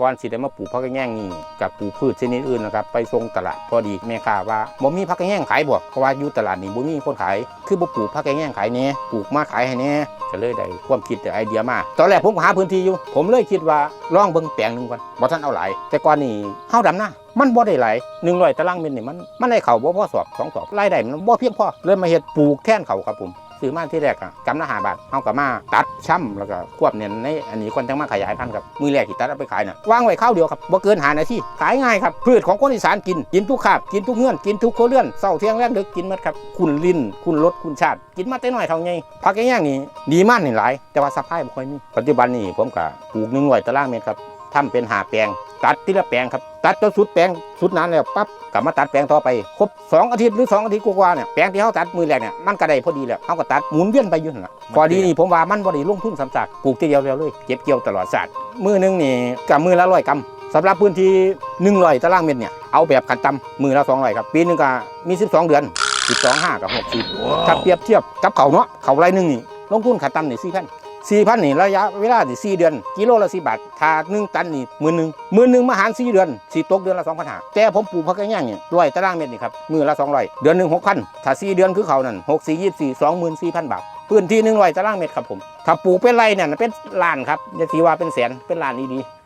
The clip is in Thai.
ก่อนสิได้มาปลูกผักกระแยงนี่กับปลูกพืชชนิดอื่นนะครับไปส่งตลาดพอดีแม่ค้าว่าบ่มีผักกระแยงขายบ่เพราะว่าอยู่ตลาดนี่บ่มีคนขายคือบ่ปลูกผักกระแยงขายแหน่ปลูกมาขายให้แหน่ก็เลยได้ความคิดได้ไอเดียมา ตอนแรกผมหาพื้นที่อยู่ ผมเลยคิดว่าลองเบิ่งแปลงหนึ่งก่อนบ่ทันเอาหลายแต่ก่อนนี่เฮาดำหน้ามันบ่ได้หลาย100ตารางเมตรนี่มันมันได้เข้าบ่พอสอบสองสอบรายได้มันบ่เพียงพอเลยมาเฮ็ดปลูกแทนเขาครับผม ซื้อมาที่แรกอะกำละหาบาทเฮากับมาตัดช่ำแล้วก็ควบเนี่ยในอันนี้คนจังมาขยายพันธุ์ครับมือแรกที่ตัดเอาไปขายน่ะวางไว้ข้าวเดียวครับบ่เกินหานาทีขายง่ายครับพืชของคนอีสานกินกินทุกคาบกินทุกเงื่อนกินทุกโคเรือนเศร้าเที่ยงแรกดึกกินหมดครับคุณลิ้นคุณรสคุณชาติ กินมาแต่น้อยเท่าไงผักแย่างนี่ดีมากนี่หลายแต่ว่าสภาพบ่ค่อยมีปัจจุบันนี่ผมก็ปลูกหนึ่งร้อยตารางเมตรครับ ทำเป็นหาแปลง ตัดทีละแปลงครับ ตัดจนสุดแปลงสุดนั้นแล้วปั๊บกลับมาตัดแปลงต่อไปครบสองอาทิตย์หรือสองอาทิตย์กว่าๆเนี่ยแปลงที่เขาตัดมือแรกเนี่ยมันก็ได้พอดีแล้วเขาก็ตัดหมุนเวียนไปอยู่นั่นล่ะพอดีนี่ผมว่ามันบ่ได้ลงทุนสำสักปลูกทีเดียวเดียวเลยเก็บเกี่ยวตลอดศาสตร์มือหนึงนี่กับมือละร้อยกรัมสำหรับพื้นที่หนึ่งร้อยตารางเมตรเนี่ยเอาแบบขันต่ำมือละสองร้อยครับปีหนึงก็มี 12 เดือน 12 5กับ60ถ้าเปรียบเทียบกับเขาเนาะเขาไรหนึ่งนี่ลงทุนขันต่ำนี่สี่พัน สี่พันนี่ระยะเวลาที่สี่เดือน กิโลละสี่บาทถ้าหนึ่งตันนี่หมื่นหนึ่งหมื่นหนึ่งมาหารสี่เดือนสี่ตกเดือนละสองพันห้าแต่ผมปลูกพักกระย่างเนี่ยร้อยตารางเมตรนี่ครับมือละสองร้อยเดือนหนึ่งหกพันถ้าสี่เดือนคือเขานั่นหกสี่ยี่สี่สองหมื่นสี่พันบาทพื้นที่หนึ่งร้อยตารางเมตรครับผมถ้าปลูกเป็นไรเนี่ยเป็นล้านครับจะสีว่าเป็นแสนเป็นล้านดีๆ